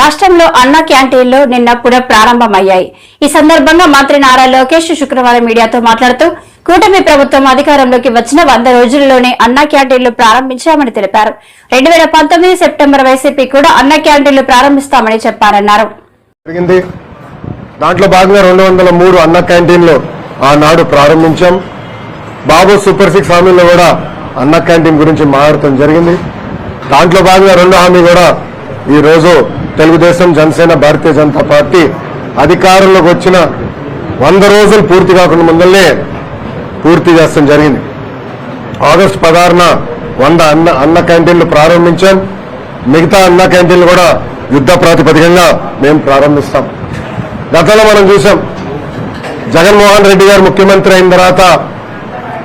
రాష్ట్రంలో అన్న క్యాంటీన్లు నిన్న కూడా ప్రారంభమయ్యాయి. ఈ సందర్భంగా మంత్రి నారా లోకేష్ శుక్రవారం మీడియాతో మాట్లాడుతూ కూటమి ప్రభుత్వం అధికారంలోకి వచ్చిన వంద రోజుల్లోనే అన్న క్యాంటీన్లు ప్రారంభించామని తెలిపారు. రెండు వేల పంతొమ్మిది సెప్టెంబర్ వైసీపీ కూడా అన్న క్యాంటీన్లు ప్రారంభిస్తామని చెప్పారన్నారు. దాంట్లో భాగంగా రెండు వందల మూడు అన్న క్యాంటీన్లు ఆనాడు ప్రారంభించాం. బాబు సూపర్ సిక్స్ హామీలో కూడా అన్న క్యాంటీన్ గురించి మాట్లాడటం జరిగింది. దాంట్లో భాగంగా రెండో హామీ కూడా ఈ రోజు తెలుగుదేశం జనసేన భారతీయ జనతా పార్టీ అధికారంలోకి వచ్చిన వంద రోజులు పూర్తి కాకుండా ముందల్లే పూర్తి చేస్తాం జరిగింది. ఆగస్టు పదహారున వంద అన్న అన్న క్యాంటీన్లు ప్రారంభించాం. మిగతా అన్న క్యాంటీన్లు కూడా యుద్ధ ప్రాతిపదికంగా మేము ప్రారంభిస్తాం. గతంలో మనం చూసాం జగన్మోహన్ రెడ్డి గారు ముఖ్యమంత్రి అయిన తర్వాత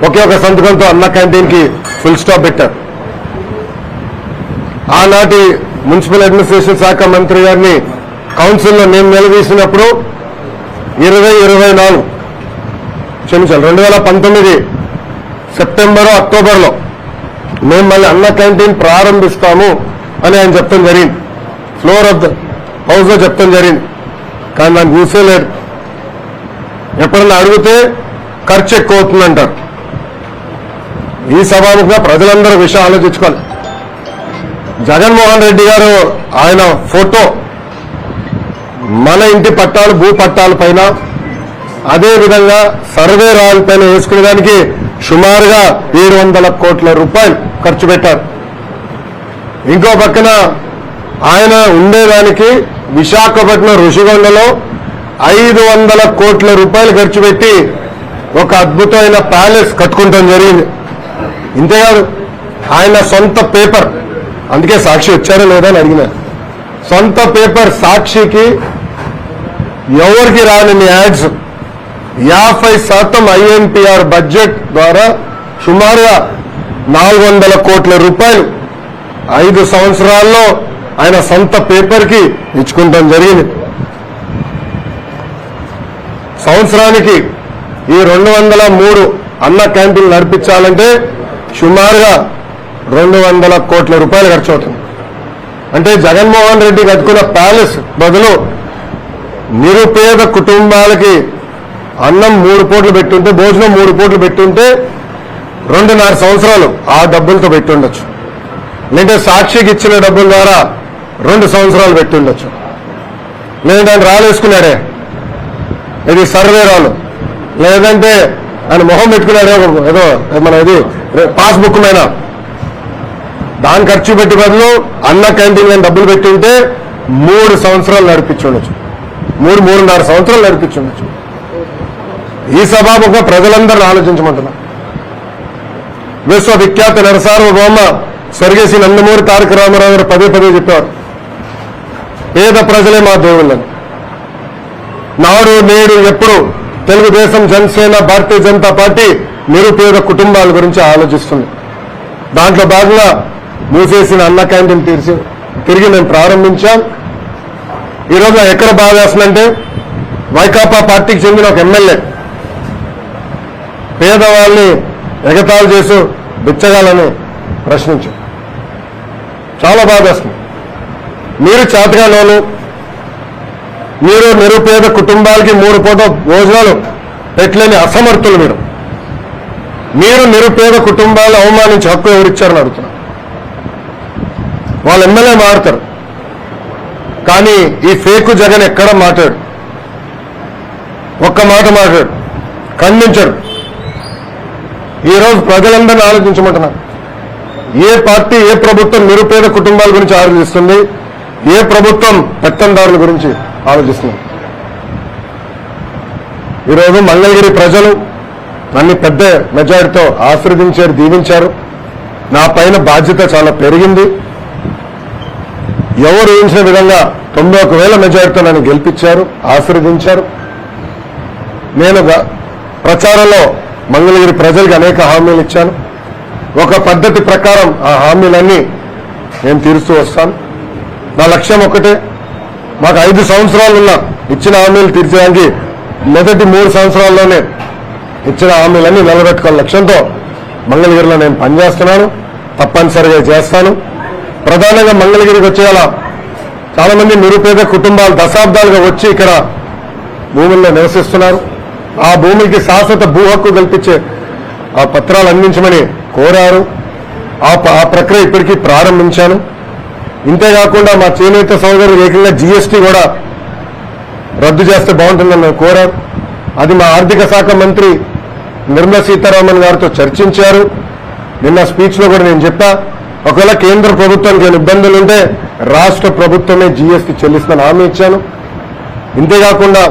ఒకే ఒక సంతకంతో అన్న క్యాంటీన్కి ఫుల్ స్టాప్ పెట్టారు. ఆనాటి మున్సిపల్ అడ్మినిస్ట్రేషన్ శాఖ మంత్రి గారిని కౌన్సిల్లో మేము నిలదీసినప్పుడు ఇరవై ఇరవై నాలుగు క్షమించాలి రెండు వేల పంతొమ్మిది సెప్టెంబర్ అక్టోబర్లో మేము మళ్ళీ అన్న క్యాంటీన్ ప్రారంభిస్తాము అని ఆయన చెప్తాం జరిగింది. ఫ్లోర్ ఆఫ్ ద హౌస్లో చెప్తాం జరిగింది. కానీ దాన్ని చూసేలేడు ఎప్పుడన్నా అడిగితే ఖర్చు ఎక్కువ అవుతుందంటారు. ఈ సభాముఖంగా ప్రజలందరూ విషయం ఆలోచించుకోవాలి. జగన్మోహన్ రెడ్డి గారు ఆయన ఫోటో మన ఇంటి పట్టాలు భూ పట్టాల పైన అదేవిధంగా సర్వే రాయల పైన వేసుకునేదానికి సుమారుగా ఏడు వందల కోట్ల రూపాయలు ఖర్చు పెట్టారు. ఇంకో పక్కన ఆయన ఉండేదానికి విశాఖపట్నం ఋషిగొండలో ఐదు వందల కోట్ల రూపాయలు ఖర్చు పెట్టి ఒక అద్భుతమైన ప్యాలెస్ కట్టుకుంటాం జరిగింది. ఇంతేకాదు ఆయన సొంత పేపర్ అందుకే సాక్షి వచ్చారా లేదా అని అడిగిన. సొంత పేపర్ సాక్షికి ఎవరికి రాని యాడ్స్? యాభై శాతం ఐఎన్పిఆర్ బడ్జెట్ ద్వారా సుమారుగా నాలుగు వందల కోట్ల రూపాయలు ఐదు సంవత్సరాల్లో ఆయన సొంత పేపర్కి ఇచ్చుకుంటాం జరిగింది. సంవత్సరానికి ఈ రెండు వందల మూడు అన్న క్యాంటీన్లు నడిపించాలంటే సుమారుగా రెండు వందల కోట్ల రూపాయలు ఖర్చు అవుతుంది అంటే జగన్మోహన్ రెడ్డి కట్టుకున్న ప్యాలెస్ బదులు నిరుపేద కుటుంబాలకి అన్నం మూడు పూట్లు పెట్టుంటే భోజనం మూడు పూట్లు పెట్టుంటే రెండున్నర సంవత్సరాలు ఆ డబ్బులతో పెట్టుండొచ్చు. లేదంటే సాక్షికి ఇచ్చిన డబ్బుల ద్వారా రెండు సంవత్సరాలు పెట్టుండొచ్చు. లేదంటే ఆయన రాలేసుకున్నాడే. ఇది సర్వే రాలు లేదంటే ఆయన మొహం పెట్టుకున్నాడే ఏదో మన ఇది పాస్బుక్ మీద. దాని ఖర్చు పెట్టి బదులు అన్న క్యాంటీన్ కానీ డబ్బులు పెట్టుంటే మూడు సంవత్సరాలు నడిపించుండొచ్చు మూడు మూడున్నర సంవత్సరాలు నడిపించుండొచ్చు ఈ సభాముఖంగా ప్రజలందరూ ఆలోచించమంటున్నా. విశ్వవిఖ్యాత నరసార్వభౌమ స్వర్గేసి నందమూరి తారక రామారావు గారు పదే పదే చెప్పారు పేద ప్రజలే మా దేవుళ్ళని. నాడు నేడు ఎప్పుడు తెలుగుదేశం జనసేన భారతీయ జనతా పార్టీ నిరుపేద కుటుంబాల గురించి ఆలోచిస్తుంది. దాంట్లో భాగంగా మూసేసిన అన్న క్యాంటీన్ తీర్చి తిరిగి మేము ప్రారంభించాం. ఈరోజు ఎక్కడ బాధ వేస్తుందంటే వైకాపా పార్టీకి చెందిన ఒక ఎమ్మెల్యే పేదవాళ్ళని ఎగతాళి చేసి బిచ్చగాలని ప్రశ్నించాం చాలా బాధ వేస్తుంది మీరు చేతగాలోను మీరు నిరుపేద కుటుంబాలకి మూడు పూట భోజనాలు పెట్టలేని అసమర్థులు మీరు. మీరు నిరుపేద కుటుంబాలు అవమానించి హక్కు ఎవరిచ్చారని అడుగుతున్నారు వాళ్ళ ఎమ్మెల్యే మారుతారు. కానీ ఈ ఫేకు జగన్ ఎక్కడ మాట్లాడు? ఒక్క మాట మాట్లాడు. ఖండించడు. ఈరోజు ప్రజలందరినీ ఆలోచించమంటున్నా. ఏ పార్టీ ఏ ప్రభుత్వం నిరుపేద కుటుంబాల గురించి ఆలోచిస్తుంది? ఏ ప్రభుత్వం పెత్తందారుల గురించి ఆలోచిస్తుంది? ఈరోజు మంగళగిరి ప్రజలు నన్ను పెద్ద మెజారిటీతో ఆశీర్వదించారు దీవించారు. నా పైన బాధ్యత చాలా పెరిగింది. ఎవరు ఊహించిన విధంగా తొంభై ఒక వేల మెజారిటీతో నన్ను గెలిపించారు ఆశీర్వదించారు. నేను గ- ప్రచారంలో మంగళగిరి ప్రజలకు అనేక హామీలు ఇచ్చాను. ఒక పద్ధతి ప్రకారం ఆ హామీలన్నీ నేను తీరుస్తూ వస్తాను. నా లక్ష్యం ఒకటే మాకు ఐదు సంవత్సరాలు ఉన్న ఇచ్చిన హామీలు తీర్చడానికి మొదటి మూడు సంవత్సరాల్లోనే ఇచ్చిన హామీలన్నీ నిలబెట్టుకోవాలి లక్ష్యంతో మంగళగిరిలో నేను పనిచేస్తున్నాను. తప్పనిసరిగా చేస్తాను. ప్రధానంగా మంగళగిరికి వచ్చేయాల చాలా మంది నిరుపేద కుటుంబాలు దశాబ్దాలుగా వచ్చి ఇక్కడ భూముల్లో నివసిస్తున్నారు. ఆ భూమికి శాశ్వత భూ హక్కు కల్పించే ఆ పత్రాలు అందించమని కోరారు. ఆ ప- ఆ ప్రక్రియ ఇప్పటికీ ప్రారంభించాను. ఇంతేకాకుండా మా చేనేత సోదరులు ఏకంగా జీఎస్టీ కూడా రద్దు చేస్తే బాగుంటుందని కోరారు. అది మా ఆర్థిక శాఖ మంత్రి నిర్మలా సీతారామన్ గారితో చర్చించారు. నిన్న స్పీచ్లో కూడా నేను చెప్పా. ఒకవేళ కేంద్ర ప్రభుత్వానికి ఏమైనా ఇబ్బందులు ఉంటే రాష్ట్ర ప్రభుత్వమే జీఎస్టీ చెల్లిస్తుందని హామీ ఇచ్చాను. ఇంతేకాకుండా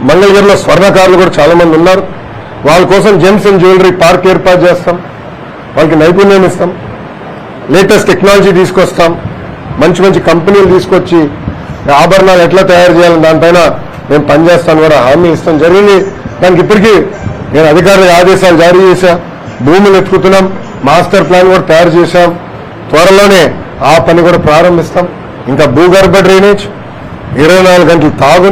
మంగళగిరిలో స్వర్ణకారులు కూడా చాలా మంది ఉన్నారు. వాళ్ళ కోసం జెమ్స్ అండ్ జ్యువెలరీ పార్క్ ఏర్పాటు చేస్తాం. వాళ్ళకి నైపుణ్యం ఇస్తాం. లేటెస్ట్ టెక్నాలజీ తీసుకొస్తాం. మంచి మంచి కంపెనీలు తీసుకొచ్చి ఆభరణాలు ఎట్లా తయారు చేయాలని దానిపైన మేము పనిచేస్తాను కూడా హామీ ఇస్తాం. జరిగింది. దానికి ఇప్పటికీ నేను అధికారులకు ఆదేశాలు జారీ చేశా. భూములు ఎత్తుకుతున్నాం మాస్టర్ ప్లాన్ కూడా తయారు చేశాం. త్వరలోనే ఆ పని కూడా ప్రారంభిస్తాం. ఇంకా భూగర్భ డ్రైనేజ్ ఇరవై నాలుగు గంటలు తాగు